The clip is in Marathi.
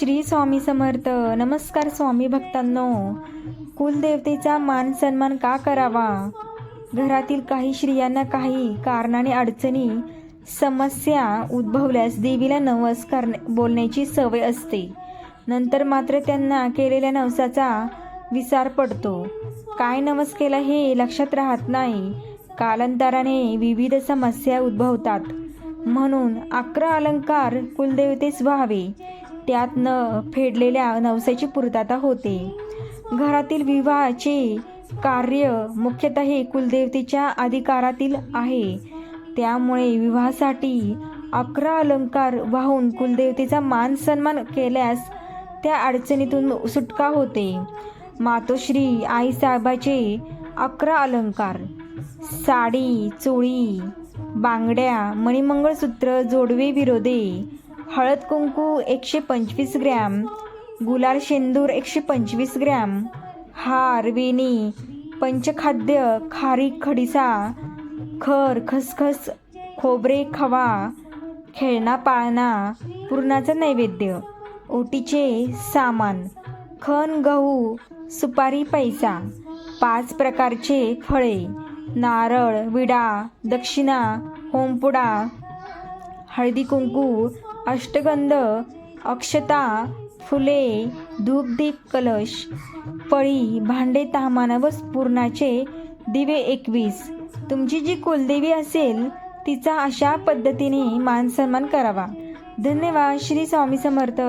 श्री स्वामी समर्थ. नमस्कार स्वामी भक्तांनो. कुलदेवतेचा मान सन्मान का करावा? घरातील काही स्त्रियांना काही कारणाने अडचणी समस्या उद्भवल्यास देवीला नवस करणे बोलण्याची सवय असते. नंतर मात्र त्यांना केलेल्या नवसाचा विसार पडतो. काय नवस केला हे लक्षात राहत नाही. कालांतराने विविध समस्या उद्भवतात. म्हणून अकरा अलंकार कुलदेवतेस व्हावे. त्यात न फेडलेल्या नवसाची पूर्तता होते. घरातील विवाहाचे कार्य मुख्यतः हे कुलदेवतेच्या अधिकारातील आहे. त्यामुळे विवाहासाठी अकरा अलंकार वाहून कुलदेवतेचा मान सन्मान केल्यास त्या अडचणीतून सुटका होते. मातोश्री आईसाहेबाचे अकरा अलंकार. साडी चोळी बांगड्या मणिमंगळसूत्र जोडवे विरोधे हळद कुंकू एकशे पंचवीस ग्रॅम गुलाल शेंदूर एकशे पंचवीस ग्रॅम हार वेणी पंचखाद्य खारी खडिसा खर खसखस खोबरे खवा खेळणा पाळणा पुरणाचं नैवेद्य ओटीचे सामान खण गहू सुपारी पैसा पाच प्रकारचे फळे नारळ विडा दक्षिणा होमपुडा हळदी कुंकू अष्टगंध अक्षता फुले धूपदीप कलश पळी भांडे तामान व पूर्णाचे दिवे एकवीस. तुमची जी कुलदेवी असेल तिचा अशा पद्धतीने मान सन्मान करावा. धन्यवाद. श्री स्वामी समर्थ.